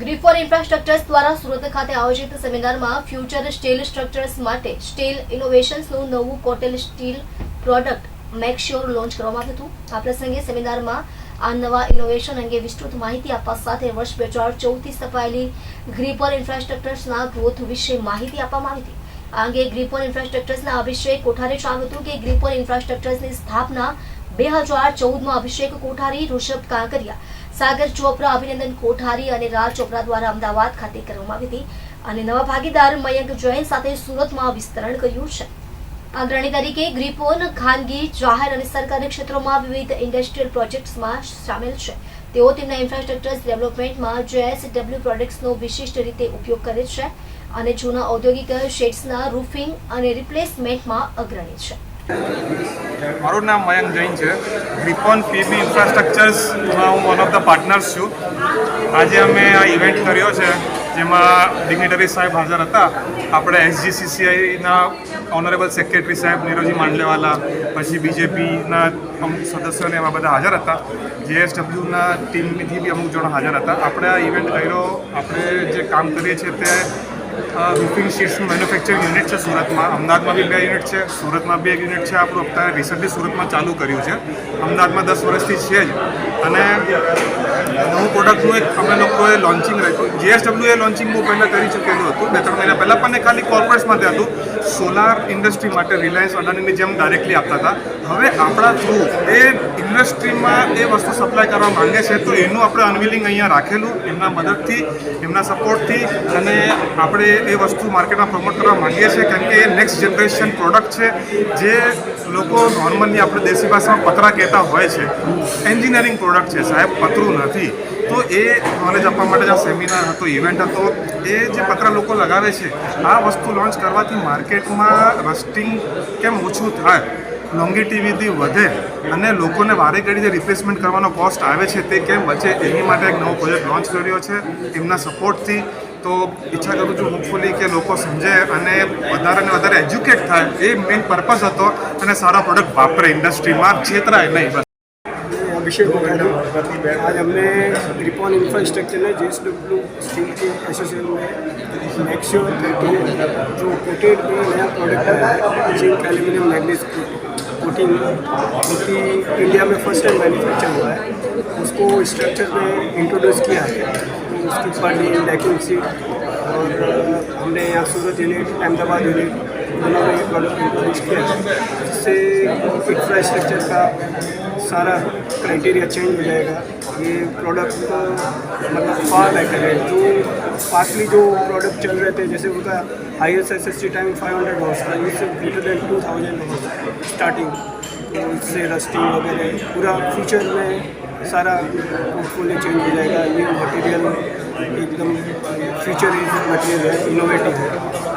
ગ્રીફોર infrastructures દ્વારા સુરત ખાતે આયોજિત સેમિનારમાં ફ્યુચર સ્ટીલ સ્ટ્રક્ચર્સ માટે સ્ટીલ ઇનોવેશન્સનું નવું કોટેલ સ્ટીલ પ્રોડક્ટ મેકશ્યોર લોન્ચ કરવામાં આવ્યું હતું. આ પ્રસંગે સેમિનારમાં આ નવા ઇનોવેશન અંગે વિસ્તૃત માહિતી આપવા સાથે વર્ષ બે હજાર ચૌદથી સ્થપાયેલી ગ્રીપર ઇન્ફ્રાસ્ટ્રક્ચર્સના ગ્રોથ વિશે માહિતી આપવામાં આવી હતી. આ અંગે ગ્રીપર ઇન્ફ્રાસ્ટ્રક્ચર્સના અભિષેક કોઠારે જણાવ્યું હતું કે ગ્રીપર ઇન્ફ્રાસ્ટ્રક્ચર્સની સ્થાપના બે હજાર ચૌદમાં અભિષેક કોઠારી ઋષભ કાંકરિયા સાગર ચોપરા, અભિનંદન કોઠારી અને રાજ ચોપરા દ્વારા અમદાવાદ ખાતે કરવામાં આવી હતી અને નવા ભાગીદાર મયંક જૈન સાથે સુરતમાં વિસ્તરણ કર્યું છે. અગ્રણી તરીકે ગ્રીપોન, ખાનગી, જાહેર અને સરકારી ક્ષેત્રોમાં વિવિધ ઇન્ડસ્ટ્રીયલ પ્રોજેક્ટ્સમાં સામેલ છે. તેઓ તેમના ઇન્ફ્રાસ્ટ્રક્ચર ડેવલપમેન્ટમાં જેએસડબલ્યુ પ્રોડક્ટ્સનો વિશિષ્ટ રીતે ઉપયોગ કરે છે અને જૂના ઔદ્યોગિક શેડ્સના રૂફિંગ અને રિપ્લેસમેન્ટમાં અગ્રણી છે. મારું નામ મયંક જૈન છે. ગ્રીપોન પીબી ઇન્ફ્રાસ્ટ્રક્ચર્સમાં હું વન ઓફ ધ પાર્ટનર્સ છું. આજે અમે આ ઇવેન્ટ કર્યો છે, જેમાં ડિગ્નેટરી સાહેબ હાજર હતા. આપણે એસજીસીસીઆઈના ઓનરેબલ સેક્રેટરી સાહેબ નીરોજી માંડલેવાલા, પછી બીજેપીના અમુક સદસ્યોને એમાં બધા હાજર હતા. જેએસડબ્લ્યુના ટીમથી બી અમુક જણા હાજર હતા. આપણે આ ઇવેન્ટ કર્યો. આપણે જે કામ કરીએ છીએ તે રૂફિંગ શીટ્સનું મેન્યુફેક્ચરિંગ યુનિટ છે સુરતમાં. અમદાવાદમાં બી બે યુનિટ છે, સુરતમાં બે યુનિટ છે. આપણું અત્યારે રિસન્ટલી સુરતમાં ચાલુ કર્યું છે. અમદાવાદમાં દસ વર્ષથી છે જ. અને નવું પ્રોડક્ટનું એક અમે લોકોએ લોન્ચિંગ રાખ્યું. જીએસડબલ્યુ એ લોન્ચિંગ બહુ પહેલાં કરી ચૂકેલું હતું. બે ત્રણ મહિના પહેલાં પણ ખાલી કોર્પોરેટ્સ માટે હતું. સોલાર ઇન્ડસ્ટ્રી માટે રિલાયન્સ અદાણીની જેમ ડાયરેક્ટલી આપતા હતા. હવે આપણા થ્રુ એ ઇન્ડસ્ટ્રીમાં એ વસ્તુ સપ્લાય કરવા માંગે છે, તો એનું આપણે અનવિલિંગ અહીંયા રાખેલું, એમના મદદથી, એમના સપોર્ટથી અને આપણે એ વસ્તુ માર્કેટમાં પ્રમોટ કરવા માંગીએ છીએ, કારણ કે એ નેક્સ્ટ જનરેશન પ્રોડક્ટ છે, જે લોકો નોર્મલી આપણે દેશી ભાષામાં પતરા કહેતા હોય છે. એન્જિનિયરિંગ પ્રોડક્ટ છે, સાહેબ, પતરું નથી. તો એ નોલેજ આપવા માટે જે સેમિનાર હતો ઇવેન્ટ હતો. એ જે પતરા લોકો લગાવે છે, આ વસ્તુ લોન્ચ કરવાથી માર્કેટમાં રસ્ટિંગ કેમ ઓછું થાય? લોંગિટિવિટી વધે અને લોકોને વારે ઘડી જે રિપ્લેસમેન્ટ કરવાનો કોસ્ટ આવે છે તે કેમ બચે એની માટે એક નવો પ્રોજેક્ટ લોન્ચ કર્યો છે એમના સપોર્ટથી તો ઈચ્છા કરું છું હોપફુલી કે લોકો સમજે અને વધારે ને વધારે એજ્યુકેટ થાય એ મેઇન પર્પઝ હતો અને સારા પ્રોડક્ટ વાપરે ઇન્ડસ્ટ્રીમાં છેતરાય નહીં બસ अभिषेक मुखर्जी आज हमने ग्रिपॉन इंफ्रास्ट्रक्चर में जे एस डब्ल्यू स्टील के एसोसिएशन में मैक्श्योर करके जो कोटेड में नया प्रोडक्ट है जिंक एल्यूमिनियम मैग्नीज कोटिंग जो कि इंडिया में फ़र्स्ट टाइम मैन्युफैक्चर हुआ है। उसको स्ट्रक्चर में इंट्रोड्यूस किया है। उसकी ऊपर डैकिंग सीट और हमने यहाँ सूरत यूनिट अहमदाबाद यूनिट दोनों में प्रोडक्ट इंट्रोड्यूस किया है। जिससे इंफ्रास्ट्रक्चर का सारा क्राइटेरिया चेंज हो जाएगा। ये प्रोडक्ट मतलब फार बेटर है। जो पार्टली जो प्रोडक्ट चल रहे थे, जैसे उनका highest S S C time five hundred hours था इससे greater than two thousand hours starting तो इससे रस्टिंग वगैरह, पूरा फ्यूचर में सारा पोर्टफोलियो चेंज हो जाएगा। ये मटेरियल एकदम फ्यूचर इज़ मटेरियल है इनोवेटिव है।